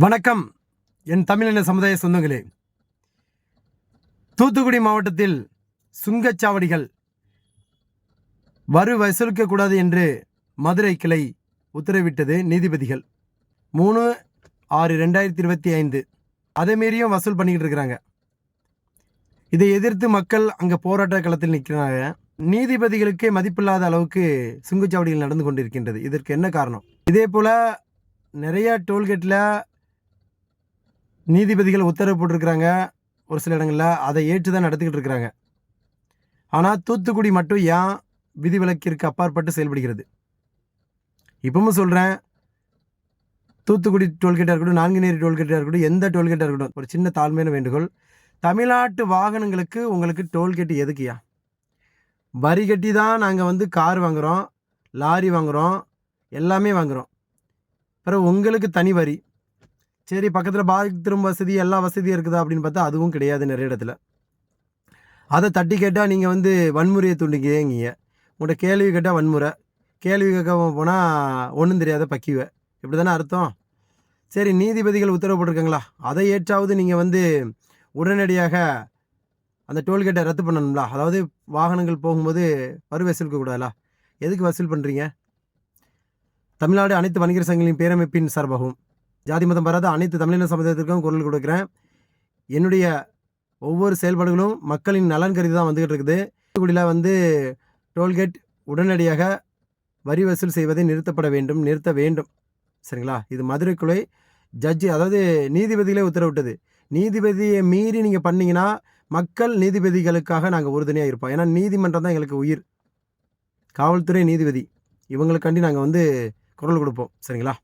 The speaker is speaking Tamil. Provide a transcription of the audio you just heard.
வணக்கம். என் தமிழின சமுதாய சொந்தங்களே. தூத்துக்குடி மாவட்டத்தில் சுங்கச்சாவடிகள். வரி வசூலிக்கக்கூடாது என்று மதுரை கிளை உத்தரவிட்டது நீதிபதிகள். மூணு ஆறு ரெண்டாயிரத்தி இருபத்தி ஐந்து. அதை மீறியும் வசூல் பண்ணிக்கிட்டு இருக்கிறாங்க. இதை எதிர்த்து மக்கள் அங்கே போராட்ட களத்தில் நிற்கிறாங்க. நீதிபதிகளுக்கே மதிப்பில்லாத அளவுக்கு சுங்கச்சாவடிகள் நடந்து கொண்டிருக்கின்றது. இதற்கு என்ன காரணம்? இதே போல் நிறைய டோல்கேட்டில் நீதிபதிகள் உத்தரவு போட்டிருக்கிறாங்க ஒரு சில இடங்களில். அதை ஏற்று தான் நடத்திக்கிட்டு இருக்கிறாங்க. ஆனால் தூத்துக்குடி மட்டும் ஏன் விதிவிலக்கிற்கு அப்பாற்பட்டு செயல்படுகிறது? இப்பவும் சொல்கிறேன் தூத்துக்குடி டோல்கேட்டாக இருக்கட்டும் நான்குநேரி டோல்கேட்டாக இருக்கட்டும் எந்த டோல்கேட்டாக இருக்கட்டும் ஒரு சின்ன தாழ்மையான வேண்டுகோள். தமிழ்நாட்டு வாகனங்களுக்கு உங்களுக்கு டோல்கேட்டு எதுக்குயா வரி கட்டி தான் நாங்கள் வந்து கார் வாங்குகிறோம் லாரி வாங்குகிறோம் எல்லாமே வாங்குகிறோம் பிறகு உங்களுக்கு தனி வரி. சரி பக்கத்தில் பாத்ரூம் வசதி எல்லா வசதியும் இருக்குதா அப்படின்னு பார்த்தா அதுவும் கிடையாது நிறைய இடத்துல. அதை தட்டி கேட்டால் நீங்கள் வந்து வன்முறையை தூண்டிக்கீங்க உங்கள்கிட்ட கேள்வி கேட்டால் வன்முறை. கேள்வி கேட்காம போனால் ஒன்றும் தெரியாத பக்கிவை. இப்படி தானே அர்த்தம்? சரி நீதிபதிகள் உத்தரவு போட்டிருக்காங்களா? அதை ஏற்றாவது நீங்கள் வந்து உடனடியாக அந்த டோல்கேட்டை ரத்து பண்ணணும்ல? அதாவது வாகனங்கள் போகும்போது வரி வசூலிக்க கூடாதுல எதுக்கு வசூல் பண்ணுறீங்க தமிழ்நாடு அனைத்து வணிகர் சங்கங்களின் பேரமைப்பின் சார்பாகவும். ஜாதி மதம் வராத அனைத்து தமிழின சமுதாயத்திற்கும் குரல் கொடுக்குறேன். என்னுடைய ஒவ்வொரு செயல்பாடுகளும் மக்களின் நலன் கருதி தான் வந்துகிட்டு இருக்குது. தூத்துக்குடியில் வந்து டோல்கேட் உடனடியாக வரி வசூல் செய்வதை நிறுத்தப்பட வேண்டும் நிறுத்த வேண்டும். சரிங்களா? இது மதுரை குலை ஜட்ஜி அதாவது நீதிபதிகளே உத்தரவிட்டது. நீதிபதியை மீறி நீங்கள் பண்ணிங்கன்னா மக்கள் நீதிபதிகளுக்காக நாங்கள் உறுதுணையாக இருப்போம். ஏன்னா நீதிமன்றம் தான் எங்களுக்கு உயிர். காவல்துறை நீதிபதி. இவங்களுக்காண்டி நாங்கள் வந்து குரல் கொடுப்போம். சரிங்களா?